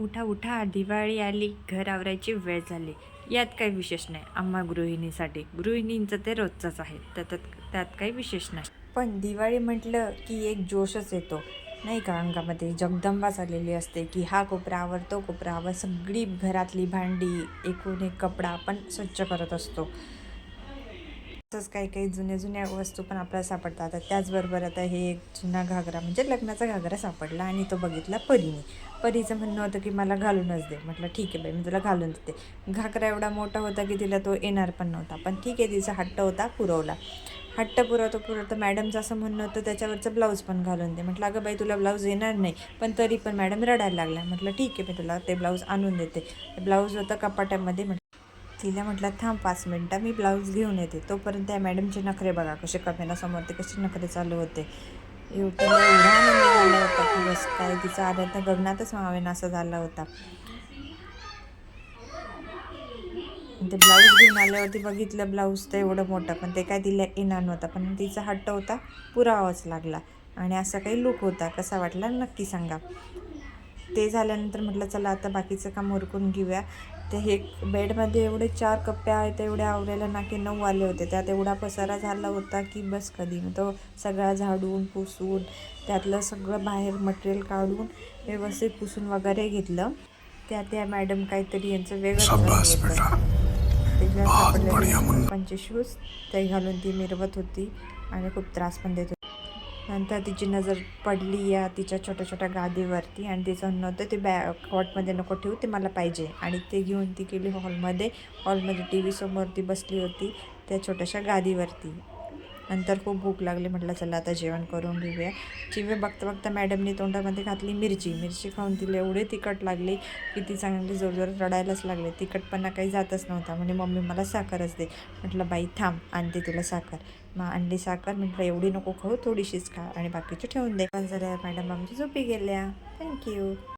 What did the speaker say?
उठा उठा दिवाळी आली घर आवरायची वेळ झाली. यात काही विशेष नाही. आम्हा गृहिणीसाठी. गृहिणींचं ते रोजचंच आहे. त्यात त्यात काही विशेष नाही. पण दिवाळी म्हटलं की एक जोशच येतो. नाही का अंगामध्ये? जगदंबा झालेली असते की हा कोपरावर तो कोपरावर सगळी घरातली भांडी एकूण एक कपडा आपण स्वच्छ करत असतो. तसंच काही काही जुन्या जुन्या वस्तू पण आपल्याला सापडतात. आता त्याचबरोबर आता हे एक जुना घागरा म्हणजे लग्नाचा घागरा सापडला आणि तो बघितला परीने. परीचं म्हणणं होतं की मला घालूनच दे. म्हटलं ठीक आहे बाई मी तुला घालून देते. घागरा एवढा मोठा होता की तिला तो येणार पण नव्हता. पण ठीक आहे तिचा हट्ट होता पुरवला. हट्ट पुरवतो पुरवतो मॅडमचं असं म्हणणं होतं त्याच्यावरचं ब्लाऊज पण घालून दे. म्हटलं अगं बाई तुला ब्लाऊज येणार नाही. पण तरी पण मॅडम रडायला लागला म्हटलं ठीक आहे मी तुला ते ब्लाऊज आणून देते. ब्लाऊज होतं कपाट्यामध्ये म्हटलं तिला म्हटलं थांब पाच मिनटं मी ब्लाऊज घेऊन येते. तोपर्यंत त्या मॅडमचे नखरे बघा कसे कमेनासमोर ते कसे नखरे चालू होते. एव- एवढा आनंद झाला होता की बस काय तिचा आनंद गगनातच मावेन असं झाला होता. ते ब्लाऊज घेऊन आल्यावरती बघितलं ब्लाऊज तर एवढं मोठं पण ते काय तिला येणार नव्हता पण तिचा हट्ट होता पुरावाच लागला. आणि असा काही लुक होता कसा वाटला नक्की सांगा. ते झाल्यानंतर म्हटलं चला आता बाकीचं काम उरकून घेऊया ते हे बेडमध्ये एवढे चार कप्प्या आहेत एवढ्या आवरायला ना की नऊ आले होते त्यात एवढा पसारा झाला होता की बस कधी मग तो सगळा झाडून पुसून त्यातलं सगळं बाहेर मटेरियल काढून व्यवस्थित पुसून वगैरे घेतलं त्या त्या मॅडम काहीतरी यांचं वेगळं शाबास चालू बेटा. होतं. त्याच्या बहुत सापडलेले बढिया मुन्ना. पंचे शूज ते घालून ती मिरवत होती आणि खूप त्रास पण देत होती नंतर तिची नजर पडली या तिच्या छोट्या छोट्या गादीवरती आणि तिचं म्हणणं होतं ते बॅ कॉटमध्ये नको ठेवू ते मला पाहिजे. आणि ते घेऊन ती गेली हॉलमध्ये हॉलमध्ये टी व्ही समोर ती बसली होती त्या छोट्याशा गादीवरती. नंतर खूप भूक लागली. म्हटलं चला आता जेवण करून घेऊया. चिवे बघता बघता मॅडमनी तोंडामध्ये घातली मिरची. मिरची खाऊन तिला एवढे तिखट लागली की ती चांगली जोरजोर रडायलाच लागले. तिखटपणा काही जातच नव्हता. म्हणजे मम्मी मला साखरच दे. म्हटलं बाई थांब आणते तुला साखर. मग आणली साखर? म्हटलं एवढी नको खाऊ थोडीशीच खा आणि बाकीची ठेवून दे. पण जरा मॅडम आमची झोपी गेल्या. थँक्यू